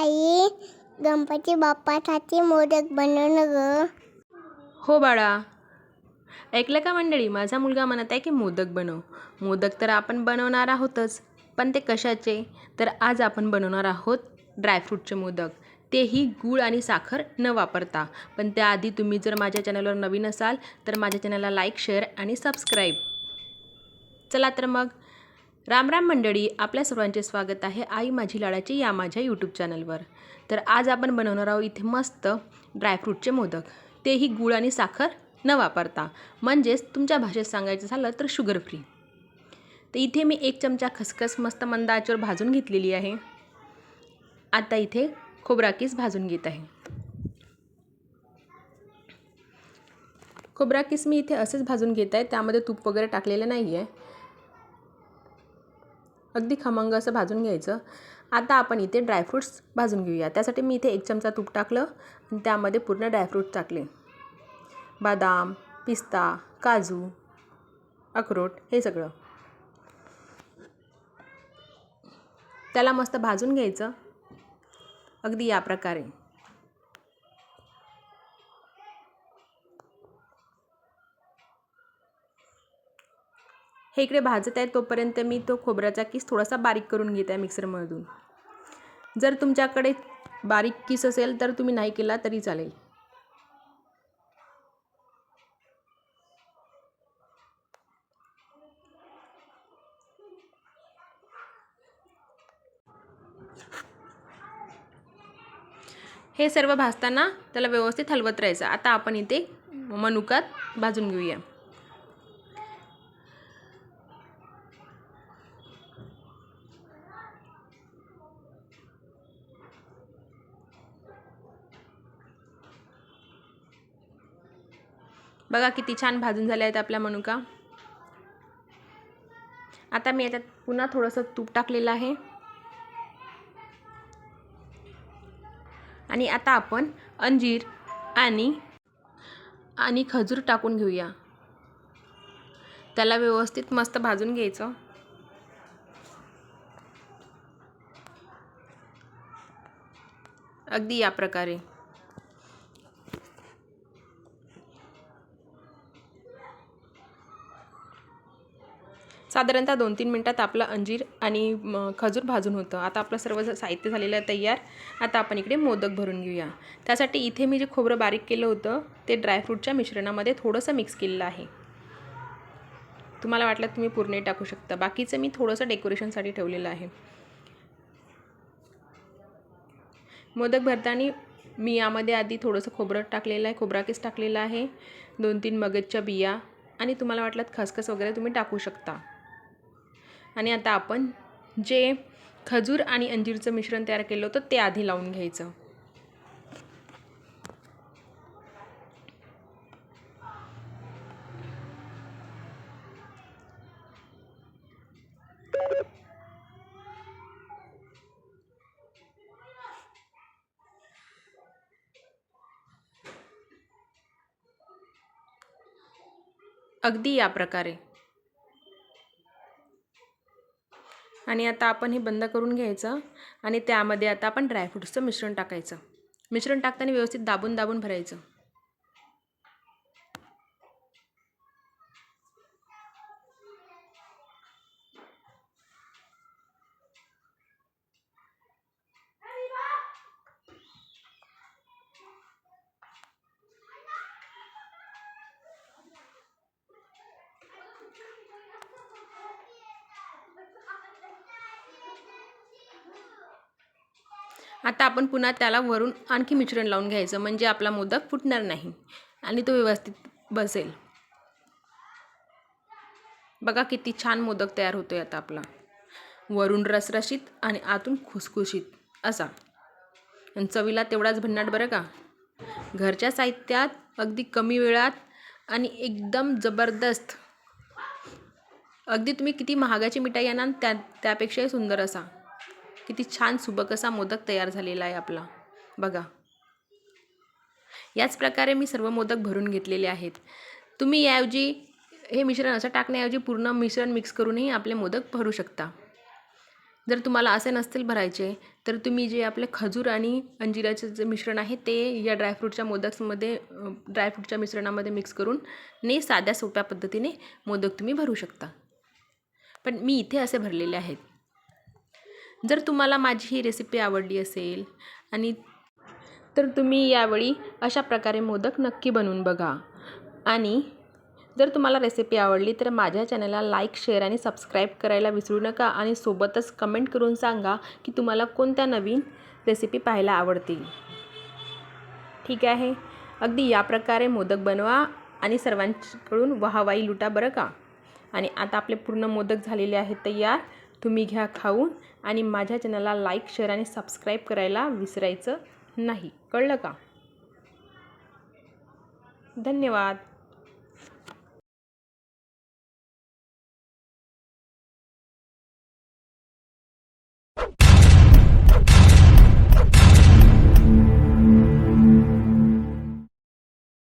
आई गणपती बाप्पासाठी मोदक बनवणं ग. हो बाळा. ऐकलं का मंडळी माझा मुलगा म्हणत आहे की मोदक बनव. मोदक तर आपण बनवणार आहोतच पण ते कशाचे? तर आज आपण बनवणार आहोत ड्रायफ्रूटचे मोदक. तेही गूळ आणि साखर न वापरता. पण त्याआधी तुम्ही जर माझ्या चॅनलवर नवीन असाल तर माझ्या चॅनलला लाईक शेअर आणि सबस्क्राईब चला तर मग. रामराम मंडळी आपल्या सर्वांचे स्वागत आहे आई माझी लाडाची या माझ्या यूट्यूब चॅनलवर तर आज आपण बनवणार आहोत इथे मस्त ड्रायफ्रूटचे मोदक. तेही गूळ आणि साखर न वापरता. म्हणजेच तुमच्या भाषेत सांगायचं झालं तर शुगर फ्री तर इथे मी एक चमचा खसखस मस्त मंद आचेवर भाजून घेतलेली आहे. आता इथे खोबराकीस भाजून घेत आहे. खोबराकीस मी इथे असेच भाजून घेत आहे त्यामध्ये तूप वगैरे टाकलेलं नाही आहे अगदी खमंग असं भाजून घ्यायचं. आता आपण इथे ड्रायफ्रूट्स भाजून घेऊया. त्यासाठी मी इथे एक चमचा तूप टाकलं आणि त्यामध्ये पूर्ण ड्रायफ्रूट टाकले. बदाम पिस्ता काजू अक्रोट हे सगळं. त्याला मस्त भाजून घ्यायचं. अगदी या प्रकारे. हे इकडे भाजत आहे तोपर्यंत मी तो खोबऱ्याचा किस थोडासा बारीक करून घेत आहे मिक्सरमधून. जर तुमच्याकडे बारीक किस असेल तर तुम्ही नाही केला तरी चालेल. हे सर्व भाजताना त्याला व्यवस्थित हलवत राहायचं. आता आपण इथे मनुकात भाजून घेऊया. बघा किती छान भाजून झाले आहेत आपल्या मनुका. आता मी याच्यात पुन्हा थोडंसं तूप टाकलेलं आहे. आणि आता आपण अंजीर आणि आणि खजूर टाकून घेऊया. त्याला व्यवस्थित मस्त भाजून घ्यायचं. अगदी या प्रकारे. साधारणतः दोन तीन मिनटात आपलं अंजीर आणि म, खजूर भाजून होतं. आता आपलं सर्व ज- साहित्य झालेलं आहे तयार. आता आपण इकडे मोदक भरून घेऊया. त्यासाठी इथे मी जे खोबरं बारीक केलं होतं ते ड्रायफ्रूटच्या मिश्रणामध्ये थोडंसं मिक्स केलेलं आहे. तुम्हाला वाटलं तुम्ही पूर्ण टाकू शकता. बाकीचं मी थोडंसं डेकोरेशनसाठी ठेवलेलं आहे. मोदक भरताना मी यामध्ये आधी थोडंसं खोबरं टाकलेलं आहे खोबरा केस टाकलेला आहे दोन तीन मगजच्या बिया आणि तुम्हाला वाटलं खसखस वगैरे तुम्ही टाकू शकता. आणि आता आपण जे खजूर आणि अंजीरचं मिश्रण तयार केलं होतं ते आधी लावून घ्यायचं. अगदी या प्रकारे. आणि आता आपण हे बंद करून घ्यायचं आणि त्यामध्ये आता आपण ड्रायफ्रूट्सचं मिश्रण टाकायचं. मिश्रण टाकताना व्यवस्थित दाबून दाबून भरायचं. आता आपण पुन्हा त्याला वरून आणखी मिश्रण लावून घ्यायचं म्हणजे आपला मोदक फुटणार नाही आणि तो व्यवस्थित बसेल. बघा किती छान मोदक तयार होतो आहे आता आपला. वरून रसरशीत आणि आतून खुसखुशीत असा. आणि चवीला तेवढाच भन्नाट बरं का? घरच्या साहित्यात अगदी कमी वेळात आणि एकदम जबरदस्त. अगदी तुम्ही किती महागाची मिठाई आणाल त्या त्यापेक्षाही सुंदर असा. किती छान सुबक असा मोदक तयार झालेला आहे आपला. बघा. याच प्रकारे मी सर्व मोदक भरून घेतलेले आहेत. तुम्ही याऐवजी हे मिश्रण असं टाकण्याऐवजी पूर्ण मिश्रण मिक्स करूनही आपले मोदक भरू शकता. जर तुम्हाला असे नसतील भरायचे तर तुम्ही जे आपले खजूर आणि अंजिराचे जे मिश्रण आहे ते या ड्रायफ्रूटच्या मोदक्समध्ये ड्रायफ्रूटच्या मिश्रणामध्ये मिक्स करून ने साध्या सोप्या पद्धतीने मोदक तुम्ही भरू शकता. पण मी इथे असे भरलेले आहेत. जर तुम्हाला माझी ही रेसिपी आवडली असेल आणि तर तुम्ही यावेळी अशा प्रकारे मोदक नक्की बनवून बघा. आणि जर तुम्हाला रेसिपी आवडली तर माझ्या चॅनलला लाईक शेअर आणि सबस्क्राईब करायला विसरू नका आणि सोबतच कमेंट करून सांगा की तुम्हाला कोणत्या नवीन रेसिपी पाहायला आवडतील. ठीक आहे? अगदी या प्रकारे मोदक बनवा आणि सर्वांकडून वाहवाई लुटा बरं का? आणि आता आपले पूर्ण मोदक झालेले आहेत तयार. तुम्ही घ्या खाऊन आणि माझ्या चॅनलला लाईक शेअर आणि सबस्क्राईब करायला विसरायचं नाही. कळलं का? धन्यवाद.